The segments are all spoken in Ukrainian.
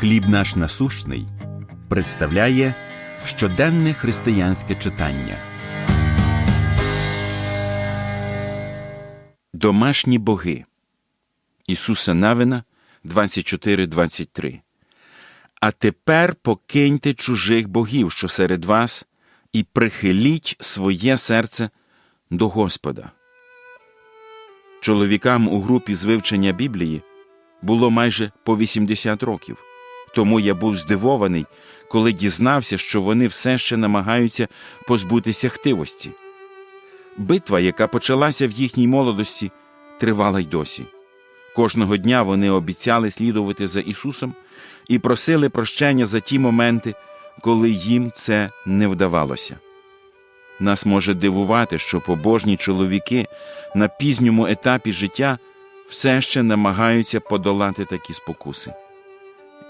Хліб наш насущний представляє щоденне християнське читання. Домашні боги Ісуса Навина 24.23 А тепер покиньте чужих богів, що серед вас, і прихиліть своє серце до Господа. Чоловікам у групі з вивчення Біблії було майже по 80 років. Тому я був здивований, коли дізнався, що вони все ще намагаються позбутися хтивості. Битва, яка почалася в їхній молодості, тривала й досі. Кожного дня вони обіцяли слідувати за Ісусом і просили прощення за ті моменти, коли їм це не вдавалося. Нас може дивувати, що побожні чоловіки на пізньому етапі життя все ще намагаються подолати такі спокуси.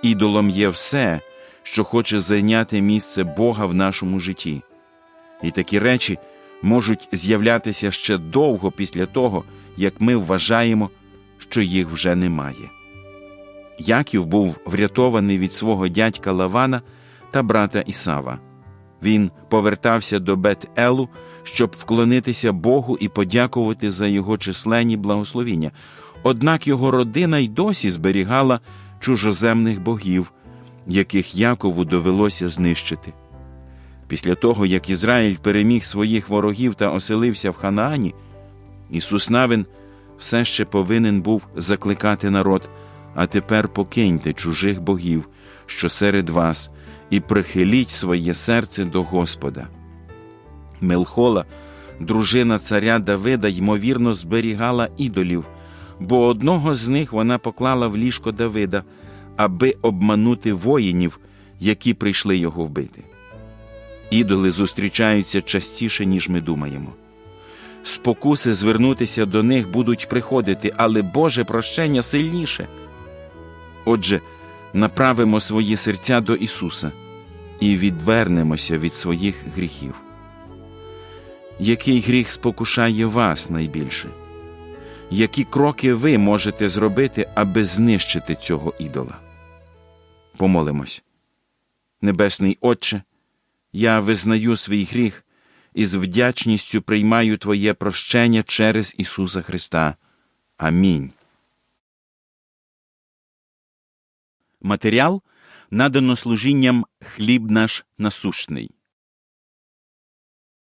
Ідолом є все, що хоче зайняти місце Бога в нашому житті. І такі речі можуть з'являтися ще довго після того, як ми вважаємо, що їх вже немає. Яків був врятований від свого дядька Лавана та брата Ісава. Він повертався до Бет-Елу, щоб вклонитися Богу і подякувати за його численні благословіння. Однак його родина й досі зберігала чужоземних богів, яких Якову довелося знищити. Після того, як Ізраїль переміг своїх ворогів та оселився в Ханаані, Ісус Навин все ще повинен був закликати народ, а тепер покиньте чужих богів, що серед вас, і прихиліть своє серце до Господа. Мелхола, дружина царя Давида, ймовірно, зберігала ідолів, бо одного з них вона поклала в ліжко Давида, аби обманути воїнів, які прийшли його вбити. Ідоли зустрічаються частіше, ніж ми думаємо. Спокуси звернутися до них будуть приходити, але Боже прощення сильніше. Отже, направимо свої серця до Ісуса і відвернемося від своїх гріхів. Який гріх спокушає вас найбільше? Які кроки ви можете зробити, аби знищити цього ідола? Помолимось. Небесний Отче, я визнаю свій гріх і з вдячністю приймаю Твоє прощення через Ісуса Христа. Амінь. Матеріал надано служінням хліб наш насущний.